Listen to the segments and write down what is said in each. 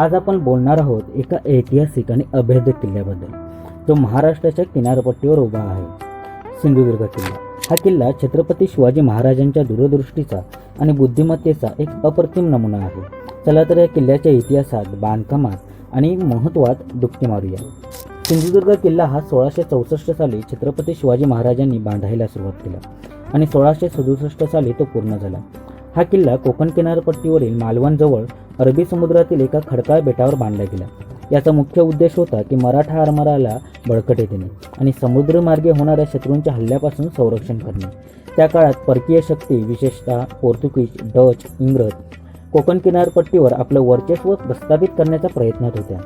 आज आपण बोलणार आहोत एका ऐतिहासिक आणि अभेद्य किल्ल्याबद्दल. जो महाराष्ट्राच्या किनारपट्टीवर उभा आहे. सिंधुदुर्ग किल्ला. हा किल्ला छत्रपती शिवाजी महाराजांच्या दूरदृष्टीचा आणि बुद्धिमत्तेचा एक अप्रतिम नमुना आहे. चला तर या किल्ल्याच्या इतिहासात बांधकामात आणि महत्त्वात डुबकी मारूया. सिंधुदुर्ग किल्ला हा सोळाशे चौसष्ट साली छत्रपती शिवाजी महाराजांनी बांधायला सुरुवात केला आणि सोळाशे सदुसष्ट साली तो पूर्ण झाला. हा किल्ला कोकण किनारपट्टीवरील मालवणजवळ अरबी समुद्रातील एका खडकाळ बेटावर बांधला गेला याचा मुख्य उद्देश होता की मराठा आरमाराला बळकटे देणे आणि समुद्रमार्गे होणाऱ्या शत्रूंच्या हल्ल्यापासून संरक्षण करणे. त्या काळात परकीय शक्ती विशेषतः पोर्तुगीज डच इंग्रज कोकण किनारपट्टीवर आपलं वर्चस्व प्रस्थापित करण्याच्या प्रयत्नात होत्या.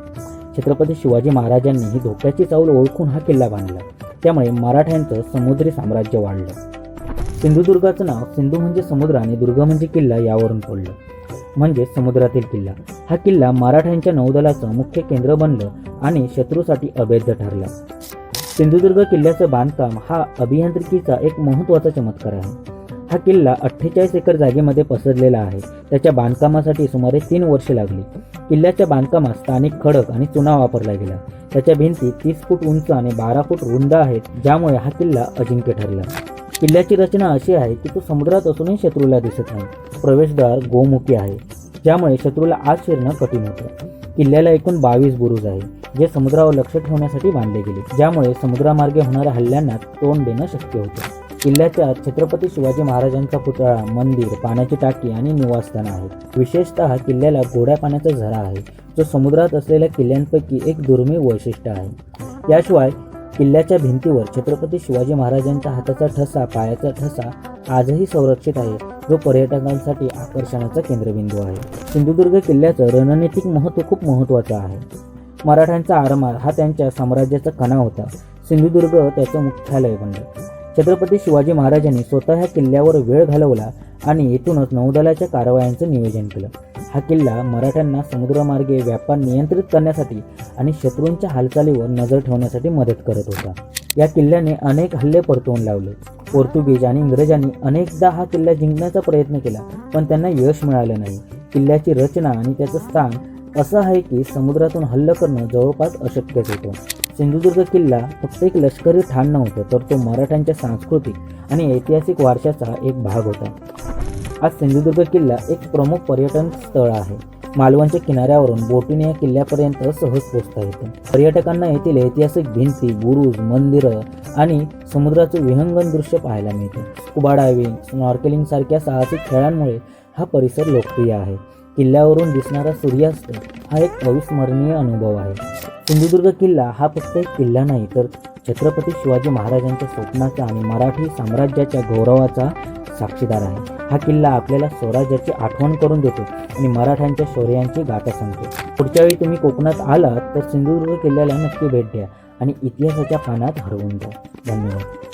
छत्रपती शिवाजी महाराजांनी ही धोक्याची चावल ओळखून हा किल्ला बांधला. त्यामुळे मराठ्यांचं समुद्री साम्राज्य वाढलं. सिंधुदुर्गाचं नाव सिंधू म्हणजे समुद्र आणि दुर्ग म्हणजे किल्ला यावरून पडलं. म्हणजे समुद्रातील किल्ला. हा किल्ला मराठ्यांच्या नौदलाचं मुख्य केंद्र बनलं आणि शत्रूसाठी अभेद्य ठरला. सिंधुदुर्ग किल्ल्याचं बांधकाम हा अभियांत्रिकीचा एक महत्त्वाचा चमत्कार आहे. हा किल्ला अठ्ठेचाळीस एकर जागेमध्ये पसरलेला आहे. त्याच्या बांधकामासाठी सुमारे तीन वर्षे लागली. किल्ल्याच्या बांधकामात स्थानिक खडक आणि चुना वापरला गेला. त्याच्या भिंती तीस फूट उंच आणि बारा फूट रुंद आहेत ज्यामुळे हा किल्ला अजिंक्य ठरला. किल्ल्याची रचना अशी आहे की तो समुद्रात असूनही शत्रूला दिसत नाही. प्रवेशद्वार गोमुखी आहे. ज्यामुळे शत्रूला आत शिरणं कठीण होतं. किल्ल्याला एकूण बावीस बुरुज आहे जे समुद्रावर लक्ष ठेवण्यासाठी बांधले गेले. ज्यामुळे समुद्रामार्गे होणाऱ्या हल्ल्यांना तोंड देणं शक्य होतं. किल्ल्याच्या छत्रपती शिवाजी महाराजांचा पुतळा मंदिर पाण्याची टाकी आणि निवासस्थान आहेत विशेषतः किल्ल्याला गोड्या पाण्याचा झरा आहे जो समुद्रात असलेल्या किल्ल्यांपैकी एक दुर्मिळ वैशिष्ट्य आहे. याशिवाय किल्ल्याच्या भिंतीवर छत्रपती शिवाजी महाराजांच्या हाताचा ठसा पायाचा ठसा आजही संरक्षित आहे. जो पर्यटकांसाठी आकर्षणाचा केंद्रबिंदू आहे. सिंधुदुर्ग किल्ल्याचं रणनीतिक महत्त्व खूप महत्त्वाचं आहे. मराठ्यांचा आरमार हा त्यांच्या साम्राज्याचा कणा होता. सिंधुदुर्ग त्याचं मुख्यालय बनलं. छत्रपती शिवाजी महाराजांनी स्वतः ह्या किल्ल्यावर वेळ घालवला आणि येथूनच नौदलाच्या कारवायांचं नियोजन केलं. हा किल्ला मराठ्यांना समुद्रमार्गे व्यापार नियंत्रित करण्यासाठी आणि शत्रूंच्या हालचालीवर नजर ठेवण्यासाठी मदत करत होता. या किल्ल्याने अनेक हल्ले परतवून लावले. पोर्तुगीज आणि इंग्रजांनी अनेकदा हा किल्ला जिंकण्याचा प्रयत्न केला पण त्यांना यश मिळालं नाही. किल्ल्याची रचना आणि त्याचं स्थान असं आहे की समुद्रातून हल्ल करणं जवळपास अशक्यच होतं. सिंधुदुर्ग किल्ला फक्त एक लष्करी ठाण नव्हतं तर तो मराठ्यांच्या सांस्कृतिक आणि ऐतिहासिक वारशाचा एक भाग होता. आज सिंधुदुर्ग किल्ला एक प्रमुख पर्यटन स्थळ आहे. मालवणच्या किनाऱ्यावरून बोटीने या किल्ल्यापर्यंत सहज पोहोचता येते. पर्यटकांना येथील ऐतिहासिक भिंती बुरुज मंदिरं आणि समुद्राचं विहंगम दृश्य पाहायला मिळतं. स्कुबा डायव्हिंग स्नॉर्केलिंग सारख्या साहसिक खेळांमुळे हा परिसर लोकप्रिय आहे. किल्ल्यावरून दिसणारा सूर्यास्त हा एक अविस्मरणीय अनुभव आहे. सिंधुदुर्ग किल्ला हा फक्त एक किल्ला नाही तर छत्रपती शिवाजी महाराजांच्या स्वप्नाचा आणि मराठी साम्राज्याच्या गौरवाचा साक्षीदार आहे. हा किल्ला आपल्याला स्वराज्याची आठवण करून देतो आणि मराठ्यांच्या शौर्यांची गाथा सांगतो. पुढच्या वेळी तुम्ही कोकणात आलात तर सिंधुदुर्ग किल्ल्याला नक्की भेट द्या आणि इतिहासाच्या पानात हरवून जा. धन्यवाद.